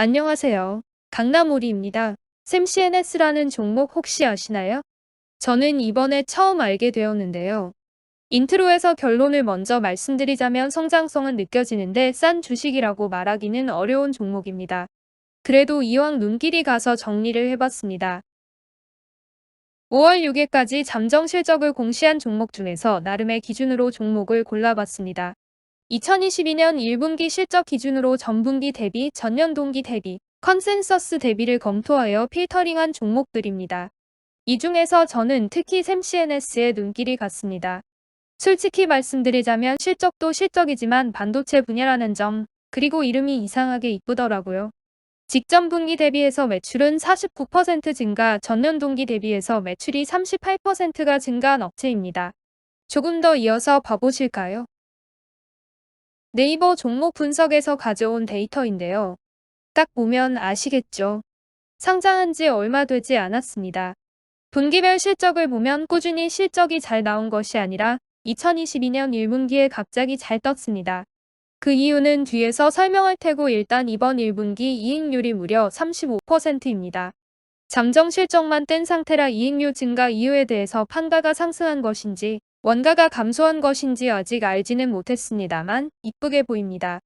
안녕하세요. 강남오리입니다. 샘CNS라는 종목 혹시 아시나요? 저는 이번에 처음 알게 되었는데요. 인트로에서 결론을 먼저 말씀드리자면 성장성은 느껴지는데 싼 주식이라고 말하기는 어려운 종목입니다. 그래도 이왕 눈길이 가서 정리를 해봤습니다. 5월 6일까지 잠정 실적을 공시한 종목 중에서 나름의 기준으로 종목을 골라봤습니다. 2022년 1분기 실적 기준으로 전분기 대비, 전년 동기 대비, 컨센서스 대비를 검토하여 필터링한 종목들입니다. 이 중에서 저는 특히 샘CNS에 눈길이 갔습니다. 솔직히 말씀드리자면 실적도 실적이지만 반도체 분야라는 점, 그리고 이름이 이상하게 이쁘더라고요. 직전 분기 대비해서 매출은 49% 증가, 전년 동기 대비해서 매출이 38%가 증가한 업체입니다. 조금 더 이어서 봐보실까요? 네이버 종목 분석에서 가져온 데이터인데요. 딱 보면 아시겠죠? 상장한 지 얼마 되지 않았습니다. 분기별 실적을 보면 꾸준히 실적이 잘 나온 것이 아니라 2022년 1분기에 갑자기 잘 떴습니다. 그 이유는 뒤에서 설명할 테고 일단 이번 1분기 이익률이 무려 35%입니다. 잠정 실적만 뗀 상태라 이익률 증가 이유에 대해서 판가가 상승한 것인지 원가가 감소한 것인지 아직 알지는 못했습니다만 이쁘게 보입니다.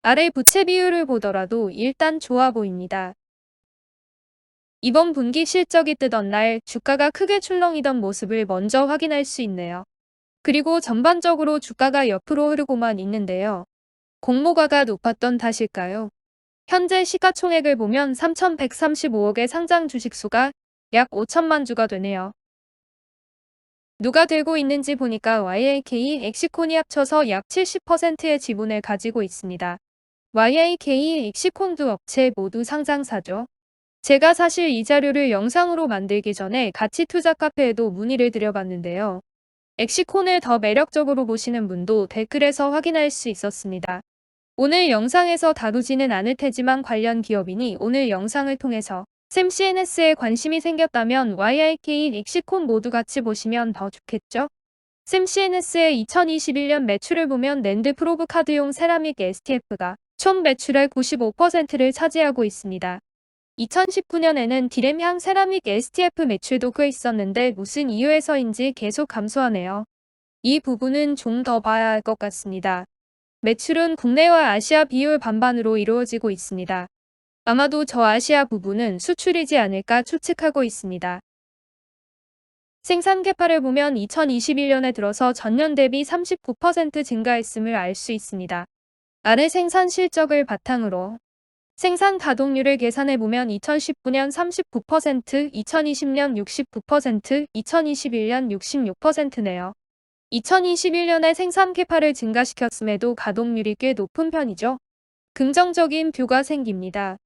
아래 부채 비율을 보더라도 일단 좋아 보입니다. 이번 분기 실적이 뜨던 날 주가가 크게 출렁이던 모습을 먼저 확인할 수 있네요. 그리고 전반적으로 주가가 옆으로 흐르고만 있는데요. 공모가가 높았던 탓일까요? 현재 시가총액을 보면 3,135억의 상장 주식수가 약 5천만 주가 되네요. 누가 들고 있는지 보니까 YIK, 엑시콘이 합쳐서 약 70%의 지분을 가지고 있습니다. YIK, 엑시콘 두 업체 모두 상장사죠. 제가 사실 이 자료를 영상으로 만들기 전에 가치 투자 카페에도 문의를 드려봤는데요. 엑시콘을 더 매력적으로 보시는 분도 댓글에서 확인할 수 있었습니다. 오늘 영상에서 다루지는 않을 테지만 관련 기업이니 오늘 영상을 통해서 샘CNS에 관심이 생겼다면 YIK, 엑시콘 모두 같이 보시면 더 좋겠죠? 샘CNS의 2021년 매출을 보면 랜드 프로브 카드용 세라믹 STF가 총 매출의 95%를 차지하고 있습니다. 2019년에는 디램향 세라믹 STF 매출도 꽤 있었는데 무슨 이유에서인지 계속 감소하네요. 이 부분은 좀 더 봐야 할 것 같습니다. 매출은 국내와 아시아 비율 반반으로 이루어지고 있습니다. 아마도 저 아시아 부분은 수출이지 않을까 추측하고 있습니다. 생산 개파를 보면 2021년에 들어서 전년 대비 39% 증가했음을 알 수 있습니다. 아래 생산 실적을 바탕으로 생산 가동률을 계산해 보면 2019년 39%, 2020년 69%, 2021년 66%네요. 2021년에 생산 개파를 증가시켰음에도 가동률이 꽤 높은 편이죠. 긍정적인 뷰가 생깁니다.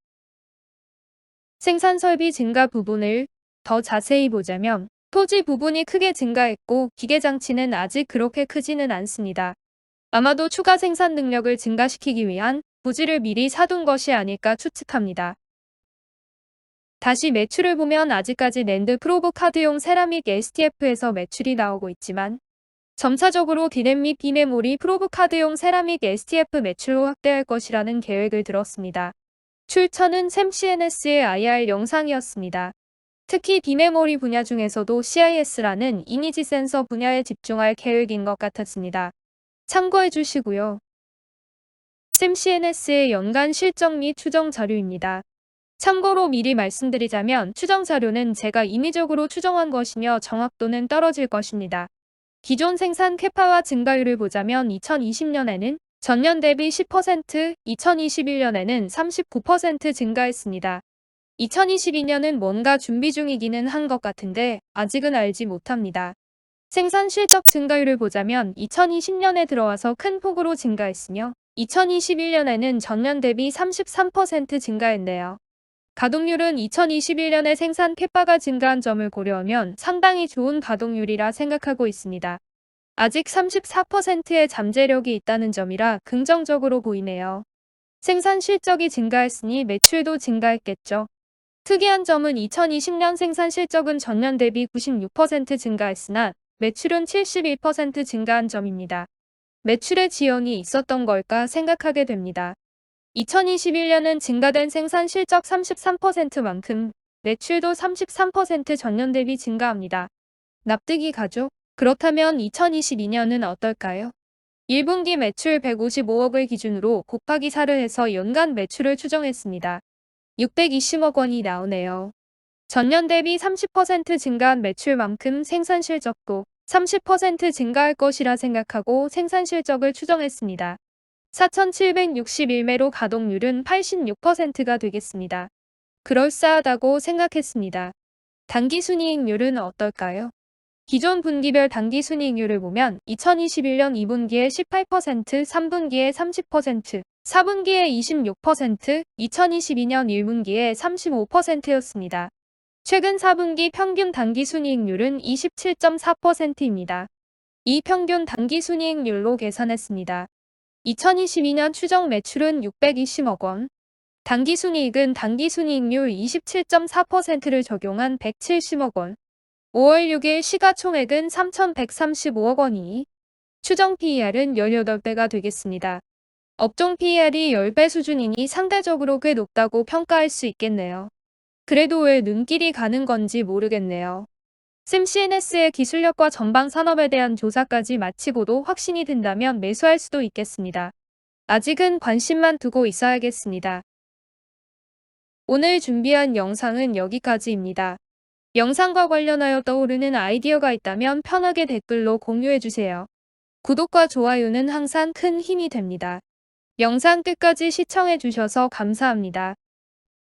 생산 설비 증가 부분을 더 자세히 보자면 토지 부분이 크게 증가했고 기계 장치는 아직 그렇게 크지는 않습니다. 아마도 추가 생산 능력을 증가시키기 위한 부지를 미리 사둔 것이 아닐까 추측합니다. 다시 매출을 보면 아직까지 랜드 프로브 카드용 세라믹 STF에서 매출이 나오고 있지만 점차적으로 디램 및 비메모리 프로브 카드용 세라믹 STF 매출로 확대할 것이라는 계획을 들었습니다. 출처는 샘CNS의 IR 영상이었습니다. 특히 비메모리 분야 중에서도 CIS라는 이미지 센서 분야에 집중할 계획인 것 같았습니다. 참고해 주시고요. 샘CNS의 연간 실적 및 추정 자료입니다. 참고로 미리 말씀드리자면 추정 자료는 제가 임의적으로 추정한 것이며 정확도는 떨어질 것입니다. 기존 생산 캐파와 증가율을 보자면 2020년에는 전년 대비 10%, 2021년에는 39% 증가했습니다. 2022년은 뭔가 준비 중이기는 한 것 같은데 아직은 알지 못합니다. 생산 실적 증가율을 보자면 2020년에 들어와서 큰 폭으로 증가했으며 2021년에는 전년 대비 33% 증가했네요. 가동률은 2021년에 생산 캐파가 증가한 점을 고려하면 상당히 좋은 가동률이라 생각하고 있습니다. 아직 34%의 잠재력이 있다는 점이라 긍정적으로 보이네요. 생산 실적이 증가했으니 매출도 증가했겠죠. 특이한 점은 2020년 생산 실적은 전년 대비 96% 증가했으나 매출은 71% 증가한 점입니다. 매출의 지연이 있었던 걸까 생각하게 됩니다. 2021년은 증가된 생산 실적 33%만큼 매출도 33% 전년 대비 증가합니다. 납득이 가죠? 그렇다면 2022년은 어떨까요? 1분기 매출 155억을 기준으로 곱하기 4를 해서 연간 매출을 추정했습니다. 620억 원이 나오네요. 전년 대비 30% 증가한 매출만큼 생산 실적도 30% 증가할 것이라 생각하고 생산 실적을 추정했습니다. 4,761매로 가동률은 86%가 되겠습니다. 그럴싸하다고 생각했습니다. 당기순이익률은 어떨까요? 기존 분기별 당기순이익률을 보면 2021년 2분기에 18%, 3분기에 30%, 4분기에 26%, 2022년 1분기에 35%였습니다. 최근 4분기 평균 당기순이익률은 27.4%입니다. 이 평균 당기순이익률로 계산했습니다. 2022년 추정 매출은 620억 원, 당기순이익은 당기순이익률 27.4%를 적용한 170억 원, 5월 6일 시가총액은 3,135억 원이니 추정 PER은 18배가 되겠습니다. 업종 PER이 10배 수준이니 상대적으로 꽤 높다고 평가할 수 있겠네요. 그래도 왜 눈길이 가는 건지 모르겠네요. 샘 CNS의 기술력과 전방 산업에 대한 조사까지 마치고도 확신이 든다면 매수할 수도 있겠습니다. 아직은 관심만 두고 있어야겠습니다. 오늘 준비한 영상은 여기까지입니다. 영상과 관련하여 떠오르는 아이디어가 있다면 편하게 댓글로 공유해주세요. 구독과 좋아요는 항상 큰 힘이 됩니다. 영상 끝까지 시청해주셔서 감사합니다.